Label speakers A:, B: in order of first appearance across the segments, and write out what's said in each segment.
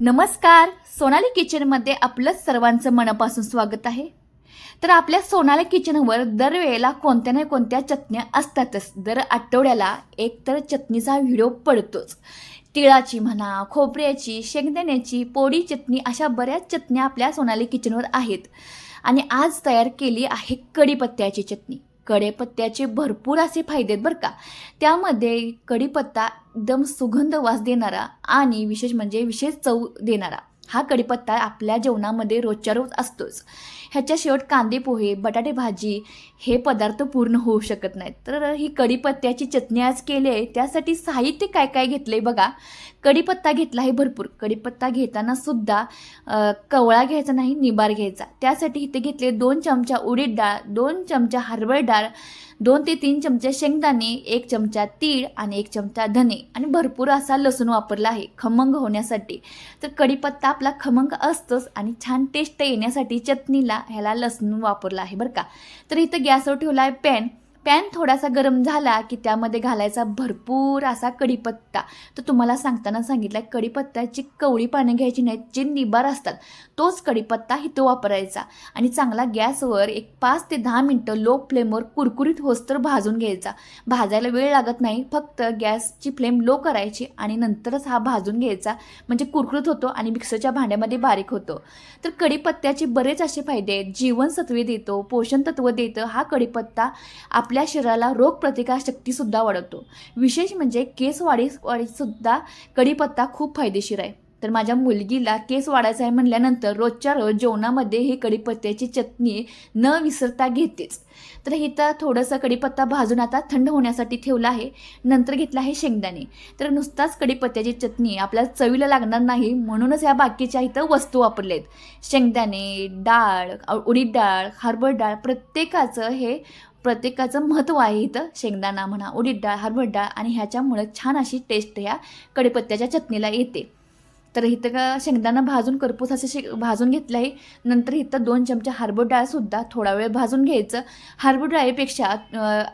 A: नमस्कार. सोनाली किचनमध्ये आपलं सर्वांचं मनापासून स्वागत आहे. तर आपल्या सोनाली किचनवर दरवेळेला कोणत्या ना कोणत्या चटण्या असतातच. दर आठवड्याला एक तर चटणीचा व्हिडिओ पडतोच. तिळाची म्हणा खोबऱ्याची शेंगदाण्याची पोळी चटणी अशा बऱ्याच चटण्या आपल्या सोनाली किचनवर आहेत. आणि आज तयार केली आहे कढीपत्त्याची चटणी. कडेपत्त्याचे भरपूर असे फायदे आहेत बरं का. त्यामध्ये कढीपत्ता एकदम सुगंध वास देणारा आणि विशेष म्हणजे विशेष चव देणारा. हा कढीपत्ता आपल्या जेवणामध्ये रोजच्या रोज असतोच. ह्याच्या शेवट कांदे पोहे बटाटे भाजी हे पदार्थ पूर्ण होऊ शकत नाहीत. तर ही कढीपत्त्याची चटणी आज केली आहे. त्यासाठी साहित्य काय काय घेतलं आहे बघा. कढीपत्ता घेतला आहे भरपूर. कढीपत्ता घेताना सुद्धा कवळा घ्यायचा नाही निबार घ्यायचा. त्यासाठी इथे घेतले दोन चमचा उडीद डाळ दोन चमचा हरभरा डाळ दोन ते तीन चमचे शेंगदाणे एक चमचा तीळ आणि एक चमचा धने आणि भरपूर असा लसूण वापरला आहे खमंग होण्यासाठी. तर कढीपत्ता आपला खमंग असतोच आणि छान टेस्ट येण्यासाठी चटणीला ह्याला लसूण वापरला आहे बरं का. तर इथं गॅसवर ठेवला आहे पॅन पॅन थोडासा गरम झाला की त्यामध्ये घालायचा भरपूर असा कढीपत्ता. तर तुम्हाला सांगताना सांगितलं आहे कढीपत्त्याची कवळी पानं घ्यायची नाहीत जे निबार असतात तोच कढीपत्ता इथं वापरायचा. आणि चांगला गॅसवर एक पाच ते दहा मिनटं लो फ्लेमवर कुरकुरीत होस्तर भाजून घ्यायचा. भाजायला वेळ लागत नाही फक्त गॅसची फ्लेम लो करायची आणि नंतरच हा भाजून घ्यायचा. म्हणजे कुरकुरीत होतो आणि मिक्सरच्या भांड्यामध्ये बारीक होतो. तर कढीपत्त्याचे बरेच असे फायदे आहेत. जीवनसत्वे देतो पोषण तत्व देतं. हा कढीपत्ता आपल्या आपल्या शरीराला रोगप्रतिकारशक्तीसुद्धा वाढवतो. विशेष म्हणजे केस वाढी वाढीसुद्धा कढीपत्ता खूप फायदेशीर आहे. तर माझ्या मुलगीला केस वाढायचा आहे म्हणल्यानंतर रोजच्या रोज जेवणामध्ये ही कढीपत्त्याची चटणी न विसरता घेतेच. तर इथं थोडंसं कढीपत्ता भाजून आता थंड होण्यासाठी ठेवला आहे. नंतर घेतला आहे शेंगदाणे. तर नुसताच कढीपत्त्याची चटणी आपल्याला चवीला लागणार नाही म्हणूनच या बाकीच्या इथं वस्तू वापरल्या आहेत शेंगदाणे डाळ उडीद डाळ हरभर डाळ प्रत्येकाचं हे प्रत्येकाचं महत्त्व आहे इथं. शेंगदाणा म्हणा उडीद डाळ हरभर डाळ आणि ह्याच्यामुळं छान अशी टेस्ट ह्या कडीपत्त्याच्या चटणीला येते. तर इथं का शेंगदाणा भाजून करपूस असे शे भाजून घेतलं आहे नंतर इथं दोन चमचे हरभर डाळसुद्धा थोडा वेळ भाजून घ्यायचं. हरभर डाळीपेक्षा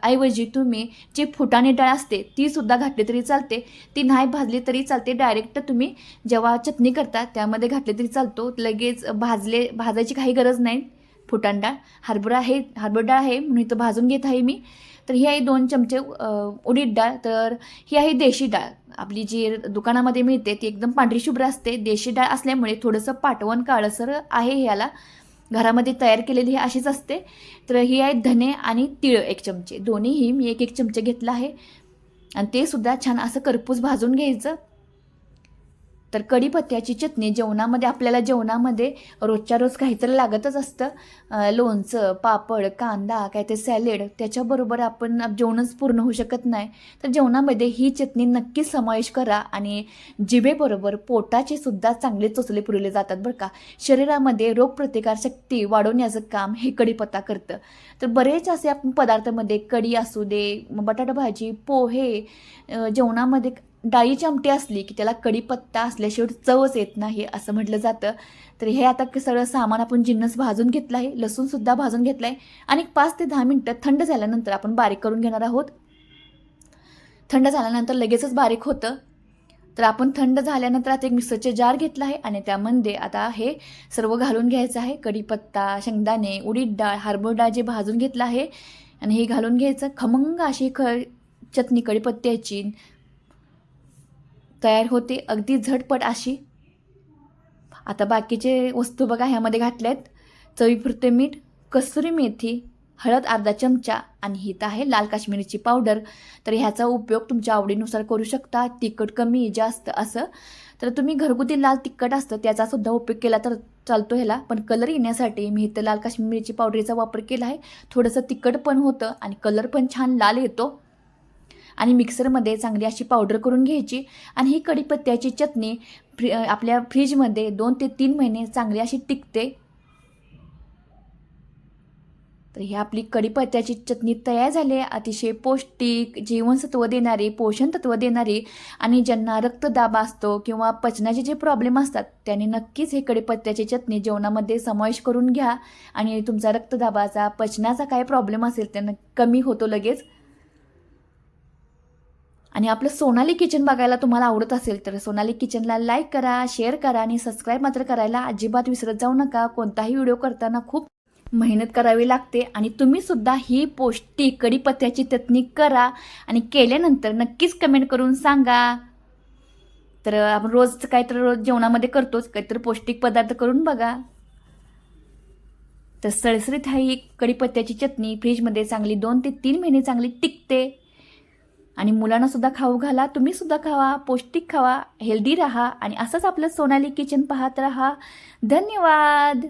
A: ऐवजी तुम्ही जी फुटाणे डाळ असते तीसुद्धा घातली तरी चालते. ती नाही भाजली तरी चालते. डायरेक्ट तुम्ही जेव्हा चटणी करता त्यामध्ये घातली तरी चालतो. लगेच भाजले भाजायची काही गरज नाही. फुटाण डाळ हरभरा आहे हरभर डाळ आहे म्हणून इथं भाजून घेत आहे मी. तर ही आहे दोन चमचे उडीद डाळ. तर ही आहे देशी डाळ. आपली जी दुकानामध्ये मिळते ती एकदम पांढरी शुभ्र असते. देशी डाळ असल्यामुळे थोडंसं पाटवण काळसर आहे ह्याला. घरामध्ये तयार केलेली ही अशीच असते. तर ही आहे धने आणि तिळ एक चमचे. दोन्हीही मी एक एक चमचे घेतला आहे. आणि ते सुद्धा छान असं करपूस भाजून घ्यायचं. तर कढीपत्त्याची चटणी जेवणामध्ये आपल्याला जेवणामध्ये रोजच्या रोज काहीतरी लागतच असतं. लोणचं पापड कांदा काय ते सॅलेड त्याच्याबरोबर आपण जेवणच पूर्ण होऊ शकत नाही. तर जेवणामध्ये ही चटणी नक्कीच समावेश करा आणि जिभेबरोबर पोटाचे सुद्धा चांगले चोचले पुरवले जातात बरं का. शरीरामध्ये रोगप्रतिकारशक्ती वाढवण्याचं काम हे कढीपत्ता करतं. तर बरेच असे आपण पदार्थामध्ये कढी असू दे बटाटा भाजी पोहे जेवणामध्ये डाळीची आमटी असली की त्याला कढीपत्ता असल्याशिवाय चवच येत नाही असं म्हटलं जातं. तर हे आता सगळं सामान आपण जिन्नस भाजून घेतलं आहे लसूणसुद्धा भाजून घेतलं आहे. आणि पाच ते दहा मिनटं थंड झाल्यानंतर आपण बारीक करून घेणार आहोत. थंड झाल्यानंतर लगेचच बारीक होतं. तर आपण थंड झाल्यानंतर आता एक मिक्सरचे जार घेतला आहे आणि त्यामध्ये आता हे सर्व घालून घ्यायचं आहे. कढीपत्ता शेंगदाणे उडीद डाळ हार्बर डाळ जे भाजून घेतलं आहे. आणि हे घालून घ्यायचं खमंग अशी ख चटणी कढीपत्त्याची तयार होते. अगदी झटपट अशी. आता बाकीचे वस्तू बघा ह्यामध्ये घातल्यात. चवीपुरते मीठ कसुरी मेथी हळद अर्धा चमचा आणि हित आहे लाल काश्मीरीची पावडर. तर ह्याचा उपयोग तुमच्या आवडीनुसार करू शकता. तिखट कमी जास्त असं. तर तुम्ही घरगुती लाल तिखट असतं त्याचासुद्धा उपयोग केला तर चालतो ह्याला. पण कलर येण्यासाठी मी इथं लाल काश्मीरीची पावडरीचा वापर केला आहे. थोडंसं तिखट पण होतं आणि कलर पण छान लाल येतो. आणि मिक्सरमध्ये चांगली अशी पावडर करून घ्यायची. आणि ही कढीपत्त्याची चटणी फ्री आपल्या फ्रीजमध्ये दोन ते तीन महिने चांगली अशी टिकते. तर ही आपली कढीपत्त्याची चटणी तयार झाली आहे. अतिशय पौष्टिक जीवनसत्व देणारी पोषण तत्व देणारी आणि ज्यांना रक्तदाब असतो किंवा पचनाचे जे प्रॉब्लेम असतात त्यांनी नक्कीच हे कढीपत्त्याची चटणी जेवणामध्ये समावेश करून घ्या. आणि तुमचा रक्तदाबाचा पचनाचा काय प्रॉब्लेम असेल त्यांना कमी होतो लगेच. आणि आपलं सोनाली किचन बघायला तुम्हाला आवडत असेल तर सोनाली किचनला लाईक करा शेअर करा आणि सबस्क्राईब मात्र करायला अजिबात विसरत जाऊ नका. कोणताही व्हिडिओ करताना खूप मेहनत करावी लागते आणि तुम्ही सुद्धा ही पौष्टिक कढीपत्त्याची चटणी करा आणि केल्यानंतर नक्कीच कमेंट करून सांगा. तर आपण रोज काहीतरी रोज जेवणामध्ये करतोच काहीतरी पौष्टिक पदार्थ करून बघा. तर सळसळीत हा ही कढीपत्त्याची चटणी फ्रीजमध्ये चांगली दोन ते तीन महिने चांगली टिकते. आणि मुलांना सुद्धा खाऊ घाला तुम्ही सुद्धा खावा पौष्टिक खावा हेल्दी राहा आणि असंच आपलं सोनाली किचन पाहत राहा. धन्यवाद!